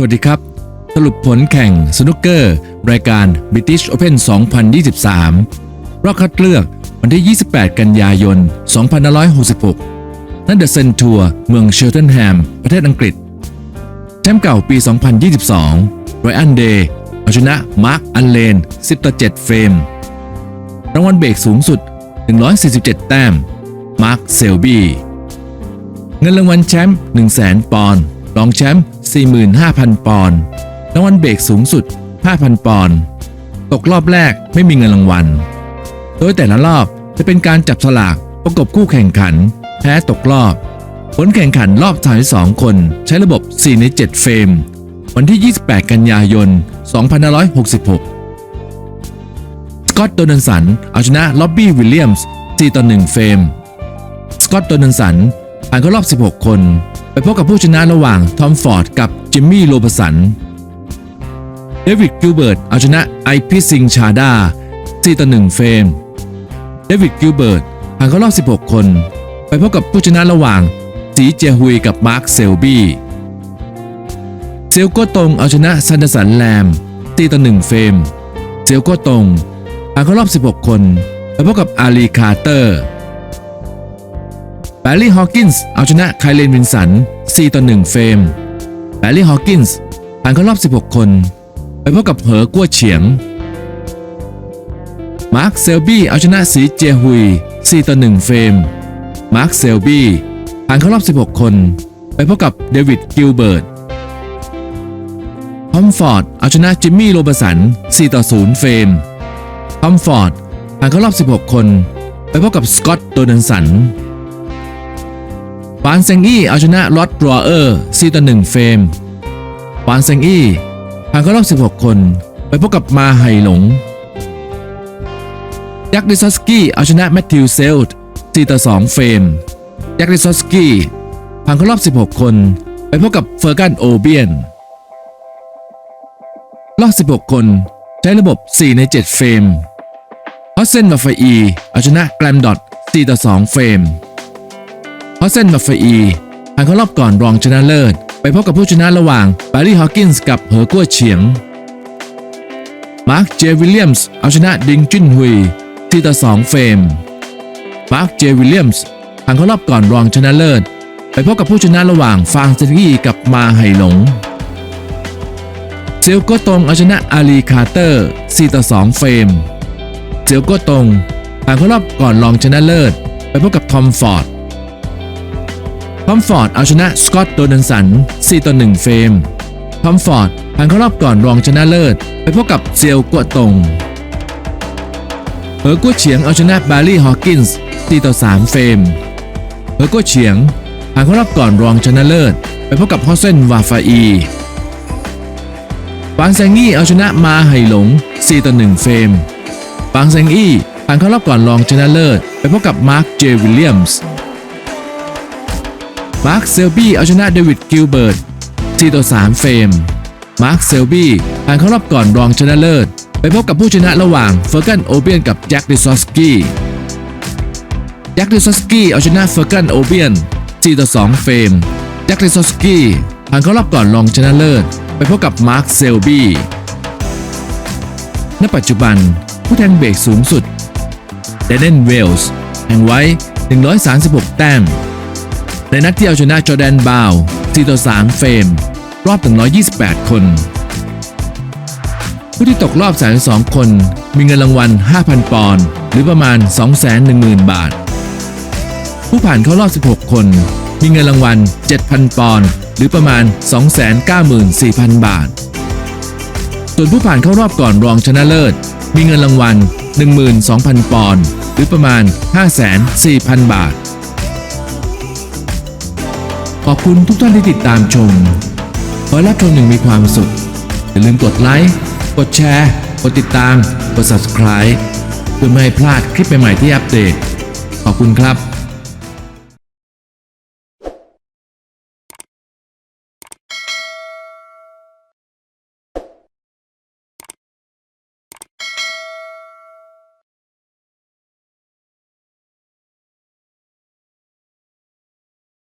สวัสดีครับ สรุปผลแข่งสนุกเกอร์ รายการ British Open 2023 รอบคัดเลือกวันที่ 28 กันยายน 2566ณเดอะเซนทัวร์เมืองเชลตันแฮม ประเทศอังกฤษ แชมป์เก่าปี 2022ไรอันเดย์เอาชนะมาร์คอันเลน 10 ต่อ 7 เฟรม รางวัลเบรกสูงสุด 147 แต้ม มาร์คเซลบี้ เงินรางวัลแชมป์ 100,000 ปอนด์ รองแชมป์ 45,000 ปอนด์รางวัลเบรกสูงสุด 5,000 ปอนด์ตกรอบแรกไม่มีเงินรางวัล โดยแต่ละรอบจะเป็นการจับฉลากประกบคู่แข่งขัน แพ้ตกรอบ ผลแข่งขันรอบ32คน ใช้ระบบ 4 ใน 7 เฟรม วันที่ 28 กันยายน 2566 สกอตต์โดนัลสันเอาชนะล็อบบี้วิลเลียมส์4ต่อ1เฟรม สกอตต์โดนัลสันผ่านเข้ารอบ 16 คน พบกับผู้ชนะระหว่างทอมฟอร์ดกับจิมมี่โรบสันเดวิดกิลเบิร์ตเอาชนะไอพิซิงชาดา4ต่อ1เฟรมเดวิดกิลเบิร์ตผ่านเข้ารอบ 16 คน ไปพบกับผู้ชนะระหว่างสีเจฮุยกับมาร์คเซลบี้เซลโกตงเอาชนะซันเดสันแลมตีต่อ1เฟรมเซลโกตงผ่านเข้ารอบ 16 คน ไปพบกับอาลีคาร์เตอร์ แบลลี่ฮอว์กินส์เอาชนะไคลเลนวินสัน 4 ต่อ 1 เฟรม แบลลี่ฮอว์กินส์ผ่านเข้ารอบ 16 คน ไปพบกับเหอกั้วเฉียง มาร์คเซลบี้เอาชนะสีเจฮุย 4 ต่อ 1 เฟรม มาร์คเซลบี้ผ่านเข้ารอบ 16 คน ไปพบกับเดวิดกิลเบิร์ตทอมฟอร์ดเอาชนะจิมมี่โรบสัน 4 ต่อ 0 เฟรม ทอมฟอร์ดผ่านเข้ารอบ 16 คน ไปพบกับสกอตต์โดนันสัน ฟานเซงอี้เอาชนะลอตรอเออร์4ต่อ1เฟรมฟานเซงอี้ผ่านเข้ารอบ 16 คน ไปพบกับมาไฮหลง ยักษ์ดิซอสกี้เอาชนะแมทธิวเซลต์4ต่อ2เฟรม ยักษ์ดิซอสกี้ผ่านเข้ารอบ 16 คน ไปพบกับเฟอร์กันโอเบียน รอบ 16 คนใช้ระบบ 4 ใน 7 เฟรมฮอสเซนมาฟอีเอาชนะแกรมดอท4ต่อ2เฟรม ฮอสเซนมาฟอีผ่านเข้ารอบก่อนรองชนะเลิศ ไปพบกับผู้ชนะระหว่างบารีฮอ w กินส์กับเหอกัวเฉียง มาร์คเจวิลเลียมส์เอาชนะดิงจุนฮุย4ต่อ2เฟรม มาร์คเจวิลเลียมส์ผ่านเข้ารอบก่อนรองชนะเลิศ ไปพบกับผู้ชนะระหว่างฟางเซนกี้กับมาไห่หลงเซลโก็ตรงเอาชนะอาลีคาร์เตอร์4ต่อ2เฟรม เซลโก็ตรงผ่านเข้ารอบก่อนรองชนะเลิศ ไปพบกับทอมฟอร์ด ทอมฟอร์ดเอาชนะสกอตต์โดนันสัน 4 ต่อ 1 เฟรมทอมฟอร์ดผ่านเข้ารอบก่อนรองชนะเลิศ ไปพบกับเซลกัวตงเหอกัวเฉียงเอาชนะบารี่ฮอ w กินส์ 4 ต่อ 3 เฟรมเหอกัวเฉียงผ่านเข้ารอบก่อนรองชนะเลิศ ไปพบกับฮอสเซนวาฟาอีปางแซงอี้เอาชนะมาไห่หลง 4 ต่อ 1 เฟรมปางแซงอี้ผ่านเข้ารอบก่อนรองชนะเลิศ ไปพบกับมาร์ค เจวิลเลียมส์ มาร์คเซลบี้เอาชนะเดวิดกิลเบิร์ต4ต่อ3เฟรม มาร์คเซลบี้ผ่านเข้ารอบก่อนรองชนะเลิศ ไปพบกับผู้ชนะระหว่างเฟอร์กันโอเบียนกับแจ็คดิซอสกี้แจ็คดิซอสกี้เอาชนะเฟอร์กันโอเบียน4ต่อ2เฟรม แจ็คดิซอสกี้ผ่านเข้ารอบก่อนรองชนะเลิศ ไปพบกับมาร์คเซลบี้ณปัจจุบันผู้แทงเบรกสูงสุดเดนเนนเวลส์แทงไว้ 136 แต้ม ในนัดที่เอาชนะจอแดนบาว4ต่อ3เฟรมรอบ 128 คน ผู้ที่ตกรอบ 32 คน มีเงินรางวัล 5,000 ปอนด์หรือประมาณ 210,000 บาท ผู้ผ่านเข้ารอบ 16 คน มีเงินรางวัล 7,000 ปอนด์หรือประมาณ 294,000 บาท ส่วนผู้ผ่านเข้ารอบก่อนรองชนะเลิศ มีเงินรางวัล 12,000 ปอนด์หรือประมาณ504,000 บาท ขอบคุณทุกท่านที่ติดตามชม ขอให้รับชมอย่างมีความสุข อย่าลืมกดไลค์ กดแชร์ กดติดตาม กด subscribe เพื่อไม่ให้พลาดคลิปใหม่ๆที่อัปเดต ขอบคุณครับ